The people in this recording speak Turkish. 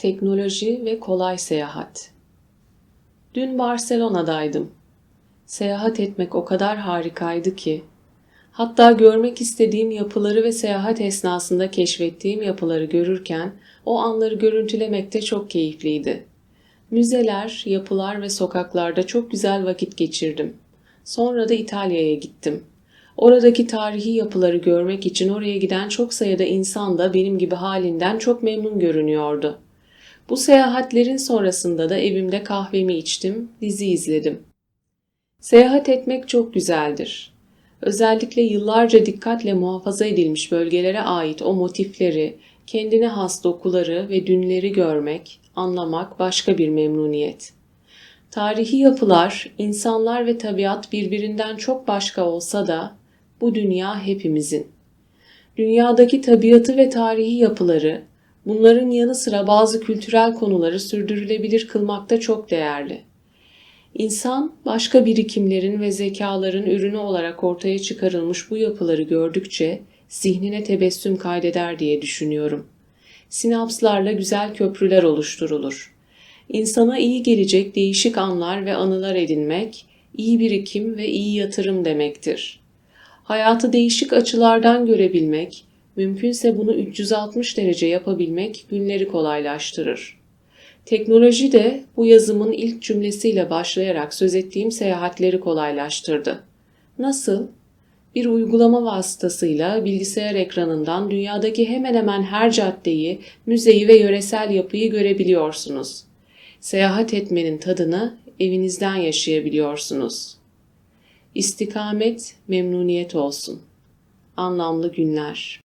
Teknoloji ve kolay seyahat. Dün Barcelona'daydım. Seyahat etmek o kadar harikaydı ki. Hatta görmek istediğim yapıları ve seyahat esnasında keşfettiğim yapıları görürken o anları görüntülemek de çok keyifliydi. Müzeler, yapılar ve sokaklarda çok güzel vakit geçirdim. Sonra da İtalya'ya gittim. Oradaki tarihi yapıları görmek için oraya giden çok sayıda insan da benim gibi halinden çok memnun görünüyordu. Bu seyahatlerin sonrasında da evimde kahvemi içtim, dizi izledim. Seyahat etmek çok güzeldir. Özellikle yıllarca dikkatle muhafaza edilmiş bölgelere ait o motifleri, kendine has dokuları ve dünleri görmek, anlamak başka bir memnuniyet. Tarihi yapılar, insanlar ve tabiat birbirinden çok başka olsa da bu dünya hepimizin. Dünyadaki tabiatı ve tarihi yapıları, bunların yanı sıra bazı kültürel konuları sürdürülebilir kılmakta çok değerli. İnsan başka birikimlerin ve zekaların ürünü olarak ortaya çıkarılmış bu yapıları gördükçe zihnine tebessüm kaydeder diye düşünüyorum. Sinapslarla güzel köprüler oluşturulur. İnsana iyi gelecek değişik anlar ve anılar edinmek, iyi birikim ve iyi yatırım demektir. Hayatı değişik açılardan görebilmek, mümkünse bunu 360 derece yapabilmek günleri kolaylaştırır. Teknoloji de bu yazımın ilk cümlesiyle başlayarak söz ettiğim seyahatleri kolaylaştırdı. Nasıl? Bir uygulama vasıtasıyla bilgisayar ekranından dünyadaki hemen hemen her caddeyi, müzeyi ve yöresel yapıyı görebiliyorsunuz. Seyahat etmenin tadını evinizden yaşayabiliyorsunuz. İstikamet, memnuniyet olsun. Anlamlı günler.